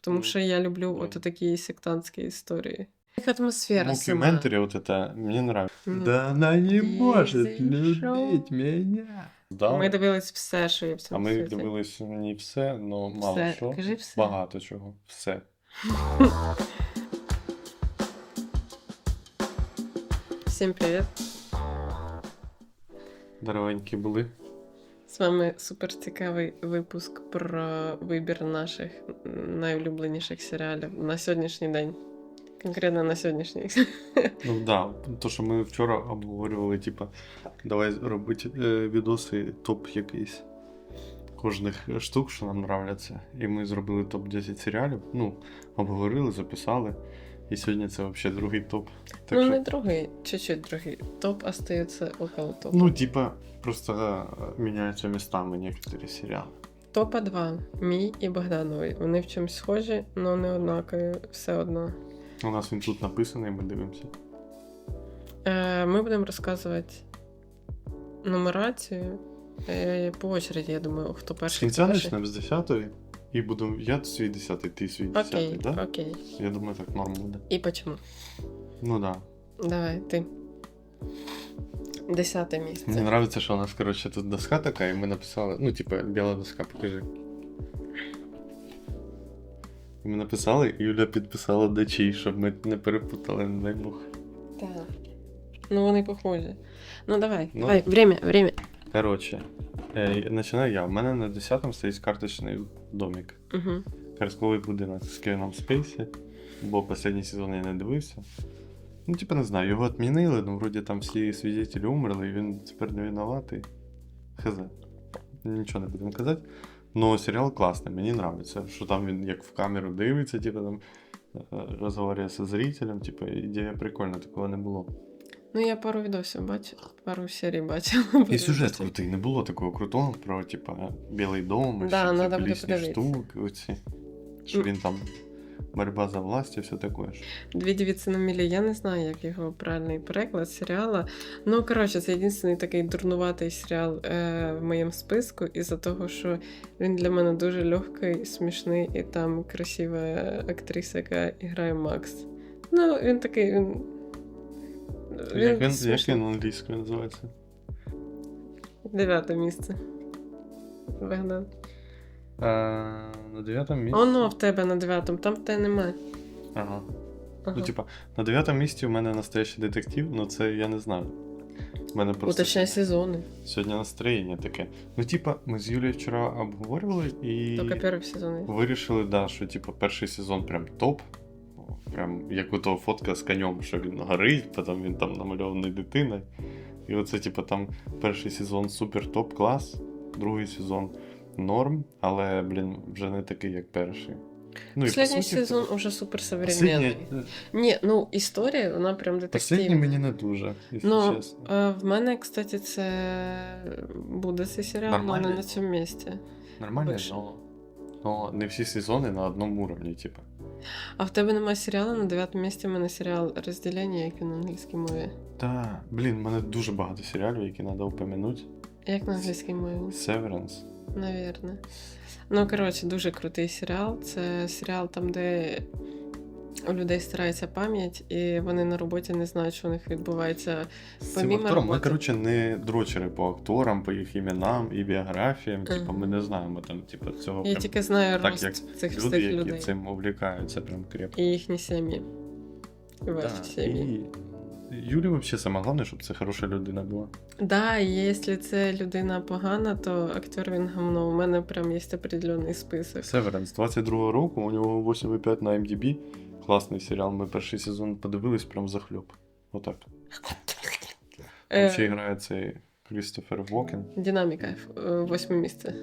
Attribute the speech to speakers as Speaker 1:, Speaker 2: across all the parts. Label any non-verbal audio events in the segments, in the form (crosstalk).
Speaker 1: Тому що я люблю
Speaker 2: да.
Speaker 1: от такі сектантські історії. Як атмосфера сама.
Speaker 2: Мокюментарі, от это, мені нравится.
Speaker 1: Ну,
Speaker 2: Да она не может любить меня. Да.
Speaker 1: Ми дивились все, що є в
Speaker 2: А ми
Speaker 1: світі.
Speaker 2: дивилися не все, но мало
Speaker 1: Все.
Speaker 2: що.
Speaker 1: Кажи все.
Speaker 2: Багато чого. Все. (laughs)
Speaker 1: Всім привіт!
Speaker 2: Дорогенькі були.
Speaker 1: З вами супер цікавий випуск про вибір наших найулюбленіших серіалів на сьогоднішній день. Конкретно на сьогоднішній. (laughs)
Speaker 2: Ну да, то, що ми вчора обговорювали, типа, давай робити е, відоси, топ якийсь кожних штук, що нам нравляться. І ми зробили топ-10 серіалів. Ну, обговорили, записали. І сьогодні це взагалі другий топ. Так
Speaker 1: ну,
Speaker 2: що,
Speaker 1: не другий, чуть-чуть другий. Топ остається около топа.
Speaker 2: ну, типа, просто е, міняються містами некоторі серіали.
Speaker 1: Топа 2. Мій і Богдановий. Вони в чомусь схожі, але не однакові все одно.
Speaker 2: У нас він тут написаний, ми дивимося.
Speaker 1: Е, ми будемо розказувати нумерацію. Е, по очереді, я думаю, хто
Speaker 2: З
Speaker 1: перший.
Speaker 2: кінця
Speaker 1: хто
Speaker 2: почнемо з 10-ї. І буду я свій 10-й, ти свій 10-й,
Speaker 1: Окей,
Speaker 2: да?
Speaker 1: окей.
Speaker 2: Я думаю, так норм буде.
Speaker 1: І почему?
Speaker 2: Ну да.
Speaker 1: Давай, ти. Десяте
Speaker 2: Мені
Speaker 1: місце.
Speaker 2: нравится, що у нас, коротше, тут доска така, і ми написали, ну, типа, біла доска, покажи. І ми написали, і Юля підписала де чий, щоб ми не перепутали, не дай Бог.
Speaker 1: Так. Ну, вони похожі. Ну, давай,
Speaker 2: Ну.
Speaker 1: давай, время, время.
Speaker 2: Коротше, починаю я. У мене на 10-му стоїть карточний домик.
Speaker 1: Угу.
Speaker 2: Казковий будинок з Кевіном Спейсі, бо останній сезон я не дивився. Ну, типа, не знаю, його відмінили, ну, вроді там всі свідетелі умерли, і він тепер не винуватий. Хз. Нічого не будемо казати. Ну, серіал класний, мені подобається, що там він як в камеру дивиться, типа там е, розмовляє зі зрителем, типа, ідея прикольна, такого не було.
Speaker 1: Ну, я пару відосів бачила, пару серій бачила.
Speaker 2: І сюжет крутий, не було такого крутого про, типа, Білий дом, і
Speaker 1: Да, надо
Speaker 2: ці лісні штуки, оці. Що він там боротьба за власть і все таке. ж.
Speaker 1: Дві дівіці на мілі, я не знаю, як його правильний переклад серіала. Ну, коротше, це єдиний такий дурнуватий серіал е, в моєму списку, із-за того, що він для мене дуже легкий, смішний, і там красива актриса, яка грає Макс. Ну, він такий. Він,
Speaker 2: Як він, як він англійською називається?
Speaker 1: Дев'яте місце. Богдан.
Speaker 2: А, на дев'ятому місці.
Speaker 1: Оно в тебе на дев'ятому, там в тебе немає.
Speaker 2: Ага.
Speaker 1: Ага.
Speaker 2: Ну, типа, на дев'ятому місці у мене настоящий детектив, ну це я не знаю. У мене просто
Speaker 1: Уточняй сезони.
Speaker 2: сьогодні настроєння таке. Ну, типа, ми з Юлією вчора обговорювали і
Speaker 1: Тільки перший сезон.
Speaker 2: вирішили, да, що типа перший сезон прям топ. Прям як у того фотка з конем, що він горить, потім він там намальований дитиною. І оце, типа, там перший сезон супер топ клас, другий сезон норм, але, блін, вже не такий, як перший. Ну,
Speaker 1: Последній
Speaker 2: по суті,
Speaker 1: сезон
Speaker 2: це-
Speaker 1: уже супер современний. Ні, ну історія, вона прям детективна.
Speaker 2: Последній мені не дуже, якщо
Speaker 1: Ну,
Speaker 2: чесно.
Speaker 1: е, в мене, кстати, це буде цей серіал, але не на цьому місці.
Speaker 2: Нормально,
Speaker 1: вище.
Speaker 2: но, но не всі сезони на одному уровні, типа.
Speaker 1: А в тебе немає серіалу на дев'ятому місці в мене серіал розділення, як він на англійській мові.
Speaker 2: Та, блін, в мене дуже багато серіалів, які треба упомянути.
Speaker 1: Як на англійській мові?
Speaker 2: Severance.
Speaker 1: Навірно. Ну, коротше, дуже крутий серіал. Це серіал там, де у людей старається пам'ять, і вони на роботі не знають, що у них відбувається.
Speaker 2: З цим
Speaker 1: Помімо
Speaker 2: актором ми,
Speaker 1: роботи.
Speaker 2: коротше, не дрочери по акторам, по їх іменам і біографіям. Типа, ми не знаємо там, типа, цього
Speaker 1: Я
Speaker 2: прям
Speaker 1: тільки знаю
Speaker 2: так,
Speaker 1: рост
Speaker 2: як
Speaker 1: цих
Speaker 2: люди,
Speaker 1: всіх
Speaker 2: які
Speaker 1: людей.
Speaker 2: цим увлікаються прям крепко.
Speaker 1: І їхні сім'ї. І ваші
Speaker 2: Да,
Speaker 1: сім'ї.
Speaker 2: і Юлі взагалі саме головне, щоб це хороша людина була.
Speaker 1: Да, і якщо це людина погана, то актер він гамно. У мене прям є определений список.
Speaker 2: Severance 22-го року, у нього 8,5 на MDB. Класний серіал. Ми перший сезон подивились прям захльоп. Отак. Там ще
Speaker 1: Е,
Speaker 2: грає цей Крістофер Вокен.
Speaker 1: Динаміка, е, восьме місце.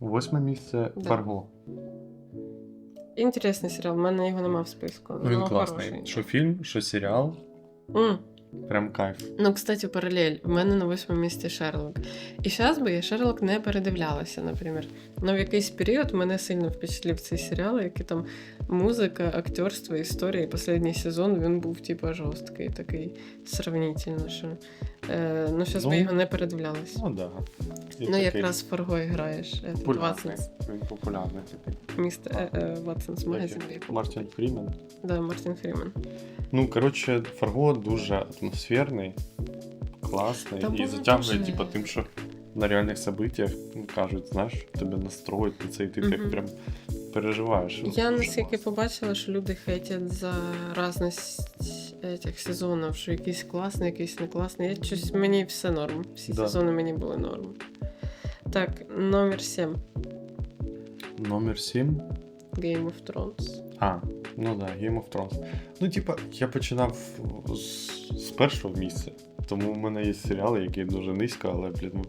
Speaker 2: Восьме місце. Фарго.
Speaker 1: Інтересний серіал, в мене його нема в списку.
Speaker 2: Ну, він класний.
Speaker 1: хороший.
Speaker 2: Що фільм, що серіал.
Speaker 1: М,
Speaker 2: Прям кайф.
Speaker 1: Ну, кстати, паралель. У мене на восьмому місці Шерлок. І зараз би я Шерлок не передивлялася, наприклад. Ну, в якийсь період мене сильно впечатлив цей серіал, який там музика, актерство, історія. І останній сезон він був, типу, жорсткий, такий сравнительно, що. Е, ну, би
Speaker 2: Ну,
Speaker 1: його не передивлялась.
Speaker 2: Ну да. І
Speaker 1: Ну, якраз Фарго граєш. е,
Speaker 2: популярний. Він популярний такий.
Speaker 1: Містер е, е, Ватсонс магазин. в
Speaker 2: Мартін Фрімен.
Speaker 1: Да, Мартін Фрімен.
Speaker 2: Ну, коротше, Фарго дуже атмосферний, класний
Speaker 1: Та
Speaker 2: і затягує, типу, тим, що на реальних событиях кажуть, знаєш, тебе настроїть на це, і ти так прям переживаєш.
Speaker 1: Я наскільки побачила, що люди хейтять за разність цих сезонів, що якийсь класний, якийсь не класний. Я щось мені все норм. Всі
Speaker 2: Да.
Speaker 1: сезони мені були норм. Так, номер 7.
Speaker 2: Номер 7.
Speaker 1: Game of Thrones.
Speaker 2: А, ну да, Game of Thrones. Ну, типа, я починав з, з першого місця. Тому в мене є серіали, які дуже низько, але, блін, ну,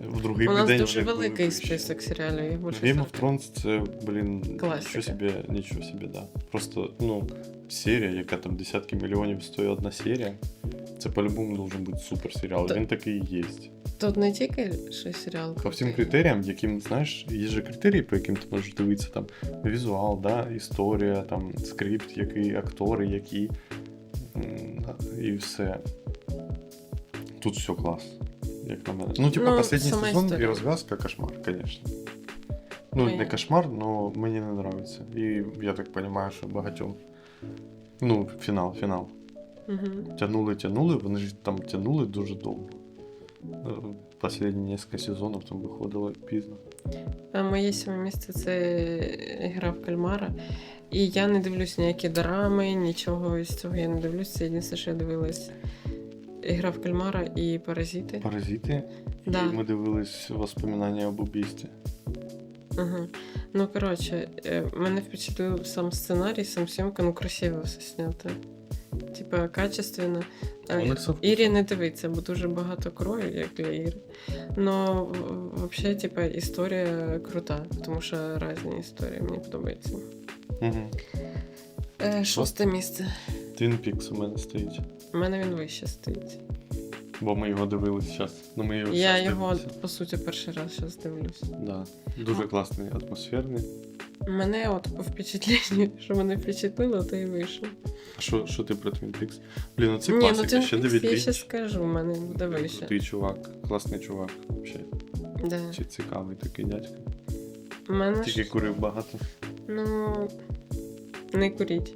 Speaker 2: в другий
Speaker 1: У нас
Speaker 2: день
Speaker 1: дуже великий список серіалів.
Speaker 2: Game of. Thrones це, блін, нічого собі, нічого собі, да. Просто, ну, серія, яка там десятки мільйонів стоїть одна серія, це по-любому должен бути супер серіал.
Speaker 1: Та-
Speaker 2: Він такий і є.
Speaker 1: Тут не тільки що серіал.
Speaker 2: По всім критеріям, яким, знаєш, є же критерії, по яким ти можеш дивитися там візуал, да, історія, там скрипт, який актори, які. І все. Тут все клас. Як на мене. Ну, типа,
Speaker 1: Ну,
Speaker 2: останній сезон і розв'язка кошмар, звісно. Ну,
Speaker 1: Мені-
Speaker 2: не кошмар, але мені не подобається. І я так розумію, що багатьом. Ну, фінал, фінал.
Speaker 1: Мгм.
Speaker 2: Тянули, тянули, вони ж там тянули дуже довго. Е, Последні кілька сезонів там виходило пізно.
Speaker 1: А моє сьоме місце це гра в кальмара. І я не дивлюсь ніякі драми, нічого із цього я не дивлюсь. Це єдине, що я дивилась. Гра в кальмара і паразити.
Speaker 2: Паразити.
Speaker 1: Да.
Speaker 2: І ми дивились воспоминання об убійстві.
Speaker 1: Угу. Ну, коротше, е, мене впечатлив сам сценарій, сам съемка, ну красиво все снято. Типа, качественно. Ірі не дивиться, бо дуже багато крові, як для Іри. Но взагалі, типа, історія крута, тому що різні історії мені подобаються.
Speaker 2: Угу.
Speaker 1: Е, шосте місце.
Speaker 2: Twin Peaks у мене стоїть.
Speaker 1: У мене він вище стоїть.
Speaker 2: Бо ми його дивились зараз. Ну, ми його
Speaker 1: Я його,
Speaker 2: дивимося.
Speaker 1: по суті, перший раз зараз дивлюсь.
Speaker 2: Да. Дуже класний, атмосферний.
Speaker 1: Мене от по впечатленню, (laughs) що мене впечатлило, то і вийшов.
Speaker 2: А що, що ти про Twin Peaks? Блін, ну це
Speaker 1: Ні, ну
Speaker 2: класика,
Speaker 1: ти
Speaker 2: ще Девід
Speaker 1: я
Speaker 2: Лінч.
Speaker 1: ще скажу, у мене буде вище.
Speaker 2: Крутий чувак, класний чувак. Взагалі.
Speaker 1: Да.
Speaker 2: Чи цікавий такий дядька.
Speaker 1: У мене
Speaker 2: Тільки
Speaker 1: ж,
Speaker 2: курив багато.
Speaker 1: ну, не куріть.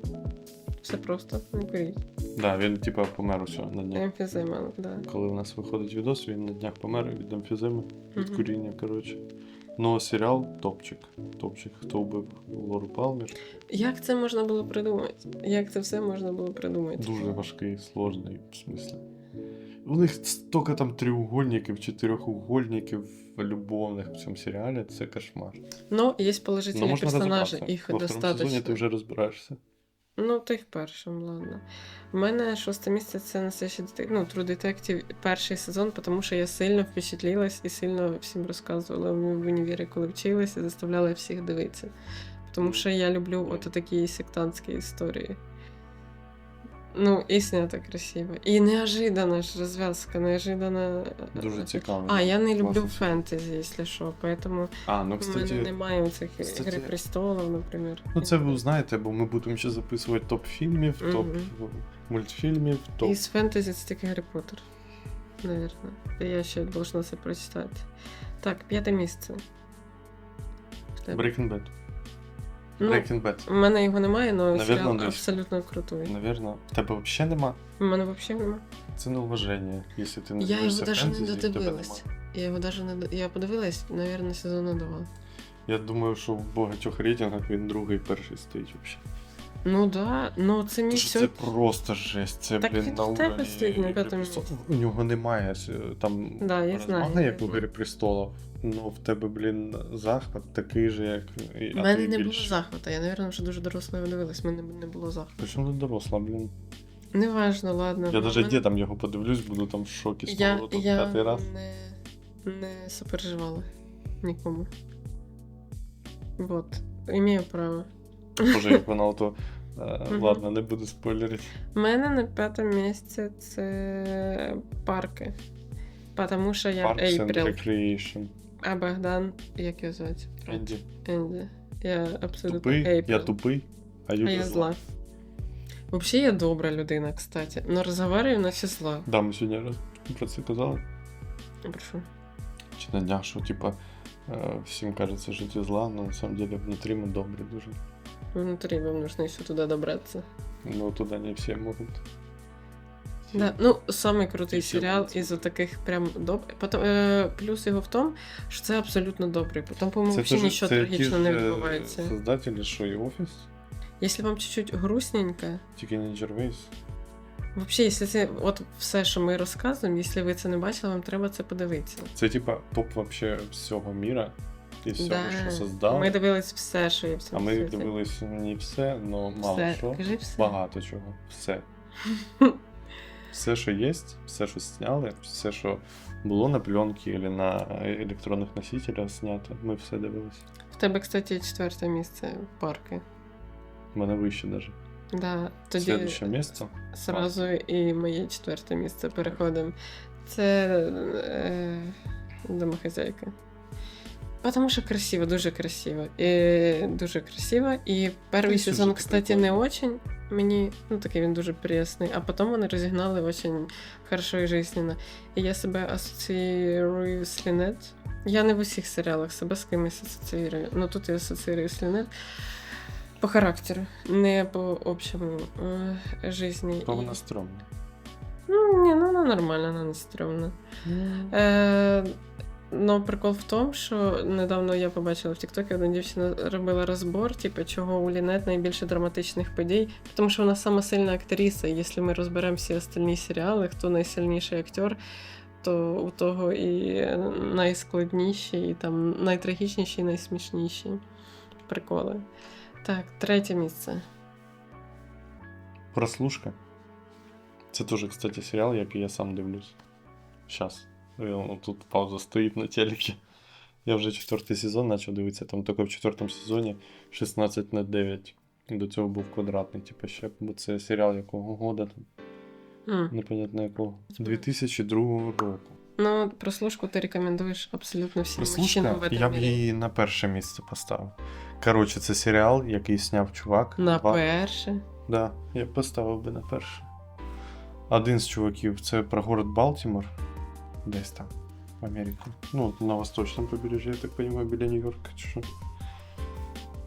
Speaker 1: Все просто, не куріть.
Speaker 2: Да, він типа помер усього на днях.
Speaker 1: Емфізема, да.
Speaker 2: Коли у нас виходить відос, він на днях помер від емфіземи, від
Speaker 1: Мгм.
Speaker 2: куріння, коротше. Ну, серіал топчик. Топчик, хто вбив Лору Палмер.
Speaker 1: Як це можна було придумати? Як це все можна було придумати?
Speaker 2: Дуже важкий, сложний, в смислі. У них стільки там треугольників, чотирьохугольників любовних в цьому серіалі, це кошмар.
Speaker 1: Ну, є
Speaker 2: Ну,
Speaker 1: положительні
Speaker 2: можна
Speaker 1: персонажі, їх
Speaker 2: Во второму сезоні ти вже розбираєшся.
Speaker 1: Ну, ти першим, ладно. У мене шосте місце це настоящий детектив, ну, True Detective перший сезон, тому що я сильно впечатлілась і сильно всім розказувала в універі, коли вчилась, і заставляла всіх дивитися. Тому що я люблю от такі сектантські історії. Ну, і снято красиво. І неожиданна ж розв'язка, неожиданна.
Speaker 2: Дуже цікаво.
Speaker 1: А, я не люблю
Speaker 2: Класно.
Speaker 1: фентезі, якщо що, поэтому
Speaker 2: А, ну,
Speaker 1: в мене
Speaker 2: кстати,
Speaker 1: немає цих
Speaker 2: кстати,
Speaker 1: Гри престолів, наприклад.
Speaker 2: ну це ви знаєте, бо ми будемо ще записувати топ фільмів, топ
Speaker 1: Мгм.
Speaker 2: мультфільмів, топ.
Speaker 1: Із фентезі це тільки Гаррі Поттер. Наверно. Я ще должна це прочитати. Так, п'яте місце.
Speaker 2: Breaking Bad.
Speaker 1: Ну,
Speaker 2: Breaking Bad.
Speaker 1: у мене його немає, але
Speaker 2: Наверно,
Speaker 1: серіал
Speaker 2: десь.
Speaker 1: абсолютно крутий.
Speaker 2: Навірно, в тебе взагалі нема.
Speaker 1: У мене взагалі немає.
Speaker 2: Це неуваження, якщо ти не
Speaker 1: Я його
Speaker 2: дивишся
Speaker 1: навіть не
Speaker 2: фентезі, в тебе
Speaker 1: додивилась.
Speaker 2: нема.
Speaker 1: Я його даже не Я подивилась, наверное, сезону два.
Speaker 2: Я думаю, що в багатьох рейтингах він другий, перший стоїть взагалі.
Speaker 1: Ну да, ну це не все.
Speaker 2: це просто жесть. Це,
Speaker 1: Так
Speaker 2: блін, на уровні
Speaker 1: місці.
Speaker 2: У нього немає е, там
Speaker 1: Да, я знаю.
Speaker 2: як у Грі престолів. Ну, в тебе, блін, захват такий же, як.
Speaker 1: У мене не було
Speaker 2: більш-
Speaker 1: захвату. Я, наверное, вже дуже доросла його дивилась, в мене не було захвату.
Speaker 2: Причому ти доросла, блін.
Speaker 1: Неважно, ладно.
Speaker 2: Я навіть
Speaker 1: мене-
Speaker 2: дідом його подивлюсь, буду там в шокі з
Speaker 1: Я,
Speaker 2: того, п'ятий раз.
Speaker 1: не, не сопереживала нікому. Вот. Имею право.
Speaker 2: Боже, як вона ото Е. Ладно, не буду спойлерити.
Speaker 1: У мене на п'ятому місці це парки. Потому що я
Speaker 2: Parks and Recreation.
Speaker 1: А Богдан, як його звати?
Speaker 2: Енді.
Speaker 1: Енді. Я абсолютно
Speaker 2: Тупий,
Speaker 1: Ейприл.
Speaker 2: я тупий, а
Speaker 1: А
Speaker 2: Юля
Speaker 1: я зла. Взагалі я добра людина, кстати. Но розговорюю наче зла.
Speaker 2: Да, ми сьогодні про це казали.
Speaker 1: Прошу.
Speaker 2: Чи на днях, що типа е, всім кажеться, що ти зла, але на самом деле внутрі ми добрі дуже.
Speaker 1: Внутри вам нужно еще туда добраться.
Speaker 2: Ну туди не всі можуть.
Speaker 1: Да, ну, самый крутий
Speaker 2: І
Speaker 1: серіал із таких прям добрих. Потом, е, плюс його в тому, що це абсолютно добрий. Там, по-моєму, взагалі нічого
Speaker 2: це
Speaker 1: трагічного не відбувається.
Speaker 2: Создателі, що і офіс,
Speaker 1: Якщо вам чуть-чуть грустненько,
Speaker 2: тільки не Джервейс.
Speaker 1: взагалі, якщо це от все, що ми розказуємо, якщо ви це не бачили, вам треба це подивитися.
Speaker 2: Це типа топ вообще всього міра і всього, що создав.
Speaker 1: Ми дивились все, що є в
Speaker 2: А
Speaker 1: цьому
Speaker 2: ми
Speaker 1: світі.
Speaker 2: дивилися не все, але мало
Speaker 1: Все.
Speaker 2: що.
Speaker 1: Кажи все.
Speaker 2: Багато чого. Все. (laughs) Все, що є, все, що зняли, все, що було на пленці або на електронних носителях знято, ми все дивилися.
Speaker 1: В тебе, кстати, четверте місце в парки.
Speaker 2: У мене вище навіть.
Speaker 1: Да, тоді
Speaker 2: Следуще місце.
Speaker 1: Сразу і моє четверте місце переходимо. Це е, домохозяйка. Потому що красиво, дуже красиво. І, дуже красиво. І перший сезон, кстати, не очень. Мені, ну такий він дуже пресний. А потім вони розігнали очень хорошо і жизненно. І я себе асоціюю з Лінет. Я не в усіх серіалах себе з кимось асоціюю. Ну тут я асоціюю з Лінет. По характеру, не по общому е, житті.
Speaker 2: Бо вона.
Speaker 1: Ну, ні, ну вона нормальна, вона не стрьомна. Е, ну, прикол в тому, що недавно я побачила в Тіктокі, одна дівчина робила розбор, типу, чого у Лінет найбільше драматичних подій, тому що вона сама сильна актриса. Якщо ми розберемо всі остальні серіали, хто найсильніший актер, то у того і найскладніші, і там найтрагічніші, і найсмішніші приколи. Так, третє місце.
Speaker 2: Прослушка. Це теж, кстати, серіал, який я сам дивлюсь. Щас. Тут пауза стоїть на телекі. Я вже четвертий сезон почав дивитися, там тільки в четвертому сезоні 16 на 9. До цього був квадратний, типу, ще, бо це серіал якого года там,
Speaker 1: М.
Speaker 2: непонятно якого. 2002 року.
Speaker 1: Ну, прослушку ти рекомендуєш абсолютно всім мужчинам в этом
Speaker 2: я б її на перше місце поставив. Коротше, це серіал, який сняв чувак.
Speaker 1: На
Speaker 2: Два-
Speaker 1: перше.
Speaker 2: Да, я б поставив би на перше. Один з чуваків це про город Балтімор. Десь там, в Америці. Ну, на восточному побережжі, я так розумію, біля Нью-Йорка чи що.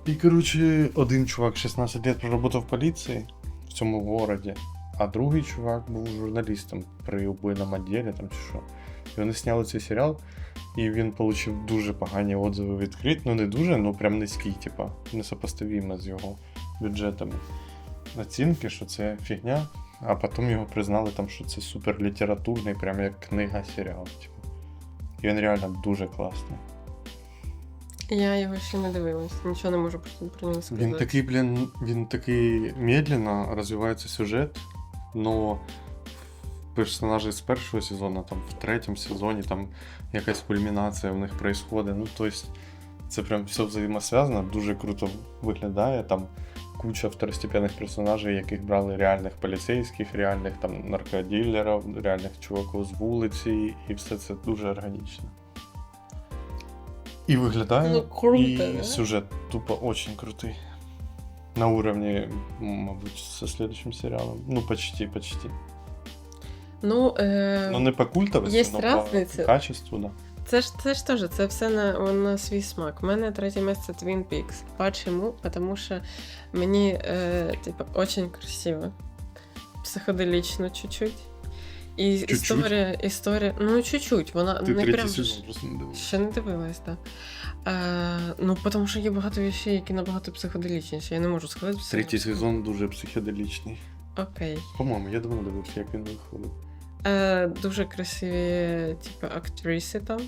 Speaker 2: І, коротше, один чувак 16 років проработав в поліції в цьому городі, а другий чувак був журналістом при убойному відділі там чи що. І вони зняли цей серіал, і він отримав дуже погані отзиви від крит. Ну не дуже, ну прям низькі, типа, несопоставимо з його бюджетами оцінки, що це фігня, а потім його признали там, що це супер літературний, прям як книга серіал. Типу. І він реально дуже класний.
Speaker 1: Я його ще не дивилась, нічого не можу про, про нього сказати.
Speaker 2: Він такий, блін, він такий медленно розвивається сюжет, но персонажі з першого сезону, там в третьому сезоні там якась кульмінація в них происходить. Ну, тобто, це прям все взаємосв'язано, дуже круто виглядає. Там куча второстепенних персонажів, яких брали реальних поліцейських, реальних там наркоділерів, реальних чуваків з вулиці, і все це дуже органічно. І виглядає,
Speaker 1: Ну, круто,
Speaker 2: і
Speaker 1: да?
Speaker 2: сюжет тупо очень крутий. На уровне, мабуть, со следующим сериалом. Ну, почти, почти.
Speaker 1: Ну, е...
Speaker 2: Ну, не по культовости,
Speaker 1: Є
Speaker 2: но
Speaker 1: разниця.
Speaker 2: по качеству, да.
Speaker 1: Це ж це ж теж, це все на, на свій смак. У мене третє місце Twin Peaks. Почему? Тому що мені, е, типу, очень красиво. Психоделічно чуть-чуть. І
Speaker 2: Чуть-чуть?
Speaker 1: історія, історія, ну чуть-чуть, вона
Speaker 2: Ти
Speaker 1: не прям.
Speaker 2: сезон просто не.
Speaker 1: Ще не дивилась, так. Е, ну, тому що є багато речей, які набагато психоделічніші. Я не можу сказати.
Speaker 2: Третій сезон дуже психоделічний.
Speaker 1: Окей.
Speaker 2: По-моєму, я давно дивився, як він виходив.
Speaker 1: Е, дуже красиві, типу, актриси там,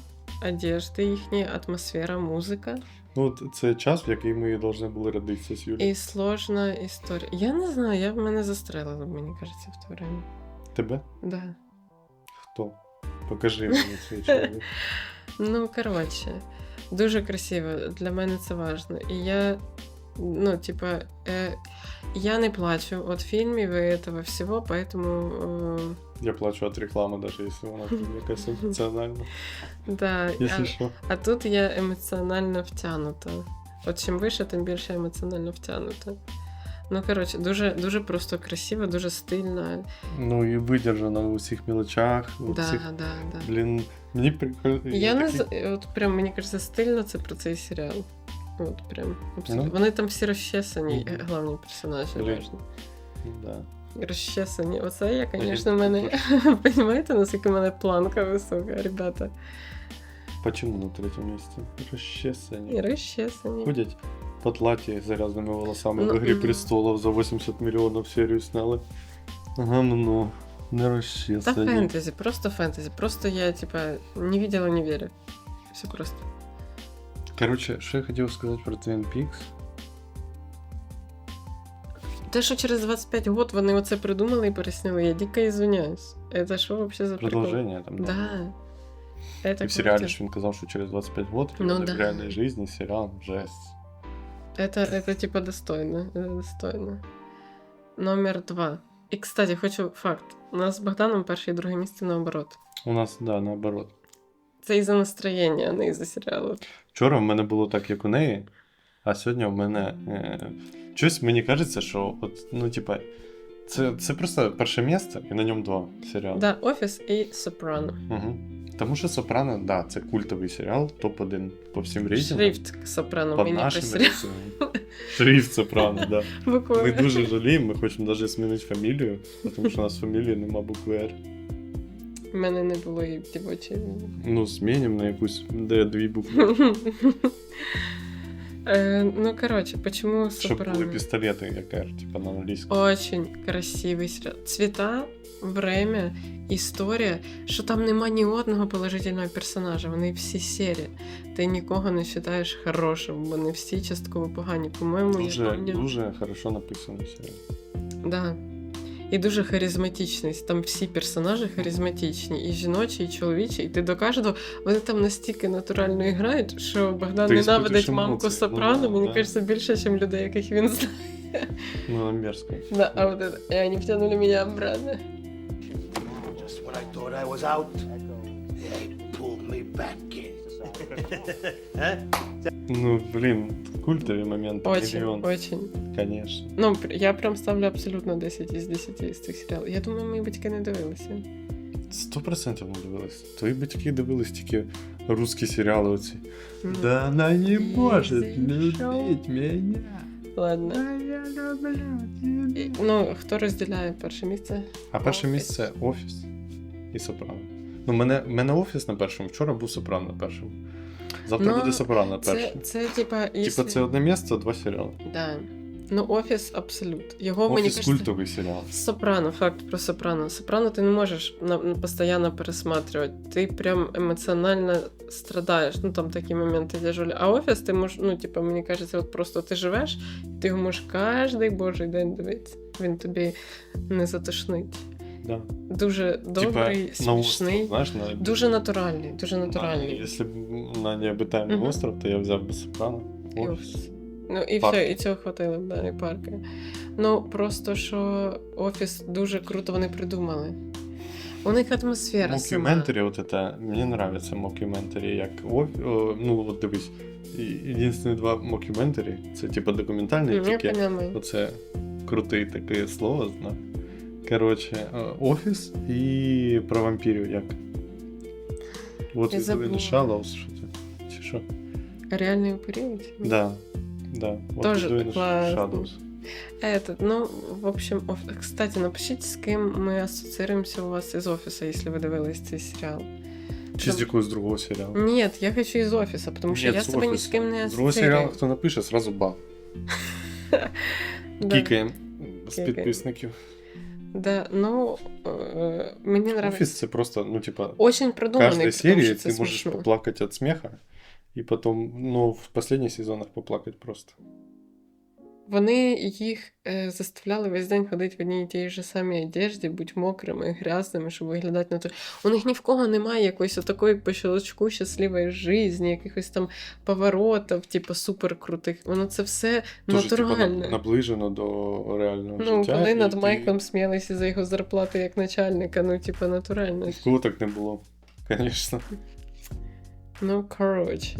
Speaker 1: одежди їхні, атмосфера, музика.
Speaker 2: Ну, це час, в який ми повинні були родитися з Юлією.
Speaker 1: І сложна історія. Я не знаю, я в мене застрелила, мені кажеться, в то время.
Speaker 2: Тебе?
Speaker 1: Да.
Speaker 2: Хто? Покажи мені цей (laughs) чоловік.
Speaker 1: Ну, коротше, дуже красиво. Для мене це важливо. І я, ну, типа, е, Я не плачу от фільмів і этого всього, поэтому э,
Speaker 2: Я плачу от рекламы, даже если вона там якась емоціональна. (laughs)
Speaker 1: да.
Speaker 2: Якщо
Speaker 1: А,
Speaker 2: що.
Speaker 1: а тут я емоціонально втягнута. От чим вище, тим більше емоціонально втягнута. Ну, коротше, дуже, дуже просто красиво, дуже стильно.
Speaker 2: Ну і видержана в усіх мілочах, у
Speaker 1: Да,
Speaker 2: всіх.
Speaker 1: да, да.
Speaker 2: Блін, мені прикольно.
Speaker 1: Я не
Speaker 2: такий-
Speaker 1: з- от прям мені кажеться, стильно це про цей серіал. От прям абсолютно.
Speaker 2: Ну.
Speaker 1: Вони там всі розчесані, е, головні персонажі. Важні.
Speaker 2: Да.
Speaker 1: Розчесані. Оце я, звісно, в мене. (laughs) Понімаєте, наскільки в мене планка висока, ребята.
Speaker 2: Почему на третьому місці? Розчесані.
Speaker 1: розчесані.
Speaker 2: Ходять потлаті з грязними волосами
Speaker 1: Ну,
Speaker 2: в Ігрі престолов за 80 мільйонів серію сняли. Ага, ну ну. Не
Speaker 1: Та фентезі, просто фентезі. Просто я, типа, не видела, не верю. Все просто.
Speaker 2: Коротше, що я хотів сказати про Twin Peaks.
Speaker 1: Те, що через 25 год вони оце придумали і пересняли, я дико извиняюсь. Это що вообще за прикол?
Speaker 2: Продовження там.
Speaker 1: Да. Это
Speaker 2: І в серіалі
Speaker 1: круто.
Speaker 2: ж він казав, що через 25 років
Speaker 1: Ну
Speaker 2: ну,
Speaker 1: да.
Speaker 2: в реальній житті серіал жесть.
Speaker 1: Это, это типа достойно. Это достойно. Номер два. І, кстати, хочу факт. У нас з Богданом перше і друге місце наоборот.
Speaker 2: У нас, да, наоборот.
Speaker 1: Це із-за настроєння, а не із-за серіалу.
Speaker 2: Вчора в мене було так, як у неї, а сьогодні в мене. Е... Щось мені кажеться, що от, ну, типа, це, це просто перше місце, і на ньому два серіали.
Speaker 1: Да, Офіс і Сопрано.
Speaker 2: Угу. Тому що Сопрано, да, це культовий серіал, топ-1 по всім рейтингам.
Speaker 1: Шрифт Сопрано,
Speaker 2: По
Speaker 1: мені про
Speaker 2: нашим
Speaker 1: серіал.
Speaker 2: Шрифт Сопрано, да. Ми дуже жаліємо, ми хочемо навіть змінити фамілію, тому що у нас в фамілії нема букви R.
Speaker 1: У мене не було і дівочі.
Speaker 2: Ну, змінимо на якусь, де дві букви.
Speaker 1: Э, (laughs) Ну, короче, почему
Speaker 2: Щоб були
Speaker 1: Сопрано?
Speaker 2: пістолети, як R, типа на англійському.
Speaker 1: Очень красивий серіал. Цвіта, время, історія, що там нема ні одного положительного персонажа. Вони всі сірі. Ти нікого не вважаєш хорошим, вони всі частково погані. По-моєму, я
Speaker 2: Дуже,
Speaker 1: пам'ятаю.
Speaker 2: дуже хорошо написаний серіал.
Speaker 1: Да. І дуже харизматичний. Там всі персонажі харизматичні, і жіночі, і чоловічі, і ти до кожного. Вони там настільки натурально грають, що Богдан
Speaker 2: Ти
Speaker 1: ненавидить мамку. Сопрано,
Speaker 2: Ну,
Speaker 1: мені
Speaker 2: да.
Speaker 1: кажеться, більше, ніж людей, яких він знає.
Speaker 2: Ну, вона мерзка.
Speaker 1: Да, а вот это. И они втянули меня обратно.
Speaker 3: Just when I thought I was out, they pulled me back in.
Speaker 2: Ну, блін, культові моменти,
Speaker 1: Очень,
Speaker 2: мільйон,
Speaker 1: очень.
Speaker 2: звісно.
Speaker 1: Ну, я прям ставлю абсолютно 10 із 10 із цих серіалів. Я думаю, мої батьки не дивилися.
Speaker 2: Сто процентів не дивились. Твої батьки дивились тільки русські серіали оці.
Speaker 1: Ну,
Speaker 2: Да она не
Speaker 1: show.
Speaker 2: любить меня.
Speaker 1: Ладно.
Speaker 2: Да я люблю
Speaker 1: І,
Speaker 2: тебя.
Speaker 1: ну, хто розділяє перше місце?
Speaker 2: А перше
Speaker 1: Офіс.
Speaker 2: місце офіс і Сопрано. Ну, мене, мене офіс на першому, вчора був Сопрано на першому. Завтра
Speaker 1: Ну,
Speaker 2: буде Сопрано на
Speaker 1: Це, це типа,
Speaker 2: Типа це одне місце, два серіали.
Speaker 1: Да. Ну, офіс абсолют. Його мені
Speaker 2: Офіс
Speaker 1: кажется,
Speaker 2: культовий серіал.
Speaker 1: Сопрано, факт про Сопрано. Сопрано ти не можеш на, на, постійно пересматривати. Ти прям емоціонально страдаєш. Ну там такі моменти тяжелі. А офіс ти можеш, ну, типа, мені кажеться, от просто ти живеш, ти його можеш кожен божий день дивитися. Він тобі не затошнить.
Speaker 2: Да.
Speaker 1: Дуже добрий,
Speaker 2: типа, на остров,
Speaker 1: смішний.
Speaker 2: знаєш, на...
Speaker 1: Дуже натуральний, дуже натуральний.
Speaker 2: На, Якщо б на необитаємий
Speaker 1: Мгм.
Speaker 2: остров, то я взяв би Сопрано. Офіс.
Speaker 1: Ну і
Speaker 2: Парк.
Speaker 1: все, і цього хватило б, да, і парки. Ну, просто що офіс дуже круто вони придумали. У них атмосфера. сама.
Speaker 2: Мокюментарі, от это, мені нравится мокюментарі, як ну от дивись, єдині два мокюментарі, це типа документальні,
Speaker 1: Я
Speaker 2: тільки оце крутий таке слово, знаю. Коротше, е, офіс і про вампірів як. От
Speaker 1: Я забула.
Speaker 2: Shadows, що це? Чи що?
Speaker 1: Реальний період?
Speaker 2: Да. Да.
Speaker 1: Тоже.
Speaker 2: Shadows.
Speaker 1: Этот, ну, в общем, оф- кстати, напишіть, з ким ми асоціюємося у вас із офісу, якщо ви дивились цей серіал.
Speaker 2: Чи з якогось другого серіалу?
Speaker 1: Ні, я хочу із офісу, тому що
Speaker 2: Ні,
Speaker 1: я себе ні з
Speaker 2: офісу.
Speaker 1: ким не
Speaker 2: З другого серіалу, хто напише, сразу бав. (laughs)
Speaker 1: Да.
Speaker 2: Кікаємо з підписників.
Speaker 1: Да, ну, е, мені нравится.
Speaker 2: Офіс це просто, ну, типа,
Speaker 1: Очень
Speaker 2: в
Speaker 1: продуманий,
Speaker 2: каждой
Speaker 1: потому
Speaker 2: серии
Speaker 1: що
Speaker 2: ты
Speaker 1: це
Speaker 2: можешь
Speaker 1: смішно.
Speaker 2: поплакать от смеха, и потом, ну, в последних сезонах поплакать просто.
Speaker 1: Вони їх е, заставляли весь день ходити в одній і тій ж самій одежді, будь мокрими, грязними, щоб виглядати на то. У них ні в кого немає якоїсь такої по щасливої житті, якихось там поворотів, типу супер крутих. Воно це все
Speaker 2: Дуже типу,
Speaker 1: натуральне.
Speaker 2: наб- наближено до реального
Speaker 1: Ну,
Speaker 2: життя.
Speaker 1: коли над
Speaker 2: ти-
Speaker 1: Майклом сміялися за його зарплату як начальника, ну, типу, натурально.
Speaker 2: Кого так не було, (laughs) звісно.
Speaker 1: Ну, коротше.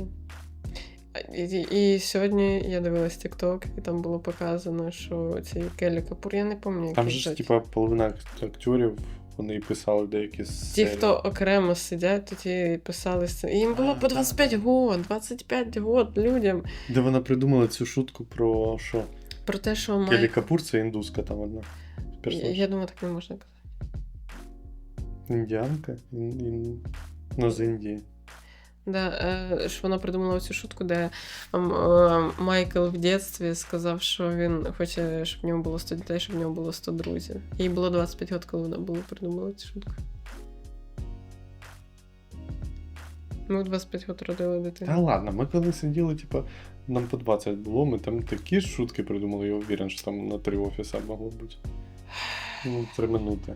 Speaker 1: І, і, і сьогодні я дивилась TikTok, і там було показано, що цей Келі Капур, я не пам'ятаю,
Speaker 2: Там же ж, типа, половина акторів, вони писали деякі
Speaker 1: Ті, хто окремо сидять, то ті писали сцен- і Їм було по 25 год, 25 год людям.
Speaker 2: Де вона придумала цю шутку про що?
Speaker 1: Про те, що
Speaker 2: Келі
Speaker 1: Майк...
Speaker 2: Капур це індуска там одна.
Speaker 1: Я, я думаю, так не можна казати.
Speaker 2: Індіанка? Ін, ін... Ну, з Індії.
Speaker 1: Да, е, що вона придумала цю шутку, де ем, е, Майкл в дитинстві сказав, що він хоче, щоб в нього було 100 дітей, щоб в нього було 100 друзів. Їй було 25 років, коли вона була придумала цю шутку. Ми в 25 років родили дитину.
Speaker 2: Та ладно, ми коли сиділи, типа, нам по 20 було, ми там такі шутки придумали, я уверен, що там на три офіса могло бути. Ну, три минути.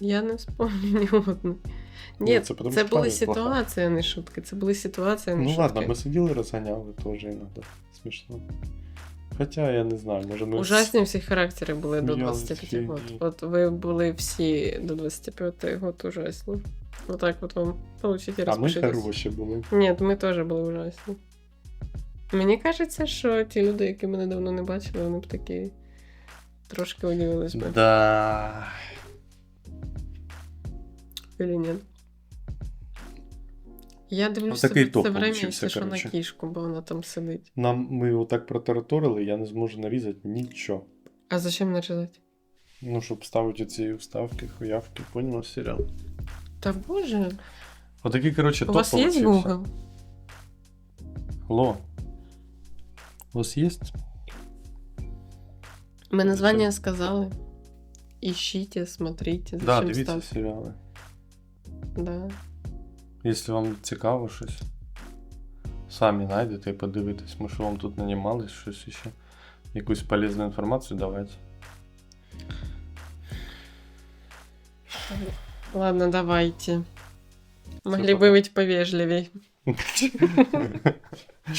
Speaker 1: Я не вспомню ні одну. Ні,
Speaker 2: Ну,
Speaker 1: це,
Speaker 2: це
Speaker 1: були ситуації, а не шутки. Це були ситуації, а не
Speaker 2: Ну
Speaker 1: шутки.
Speaker 2: ладно, ми сиділи, розганяли теж іноді. Смішно. Хоча я не знаю, може ми.
Speaker 1: Ужасні всі характери були до 25
Speaker 2: фігні.
Speaker 1: років. От ви були всі до 25 років ужасні. Отак от вам получите
Speaker 2: А ми хороші були.
Speaker 1: Ні, ми теж були ужасні. Мені кажеться, що ті люди, які мене давно не бачили, вони б такі трошки удивились би.
Speaker 2: Да.
Speaker 1: Или ні. Я дивлюся
Speaker 2: Ну, такий
Speaker 1: це время, що на кішку, бо вона там сидить.
Speaker 2: Нам ми отак протараторили, я не зможу нарізати нічого.
Speaker 1: А зачем нарізати?
Speaker 2: Ну, щоб ставити ці вставки, хуявки, поняла серіал.
Speaker 1: Та боже,
Speaker 2: Отакий, коротше,
Speaker 1: у вас є. Google?
Speaker 2: Алло. У вас є?
Speaker 1: Ми названня сказали. Ищите, смотрите,
Speaker 2: Да,
Speaker 1: зачем
Speaker 2: дивіться
Speaker 1: ставити.
Speaker 2: серіали.
Speaker 1: Да.
Speaker 2: Якщо вам цікаво щось, самі знайдете і подивитесь. Ми що вам тут нанімались, щось ще. Якусь полезну інформацію давайте.
Speaker 1: Ладно, давайте. Могли
Speaker 2: пока.
Speaker 1: бы быть повежливей. (laughs)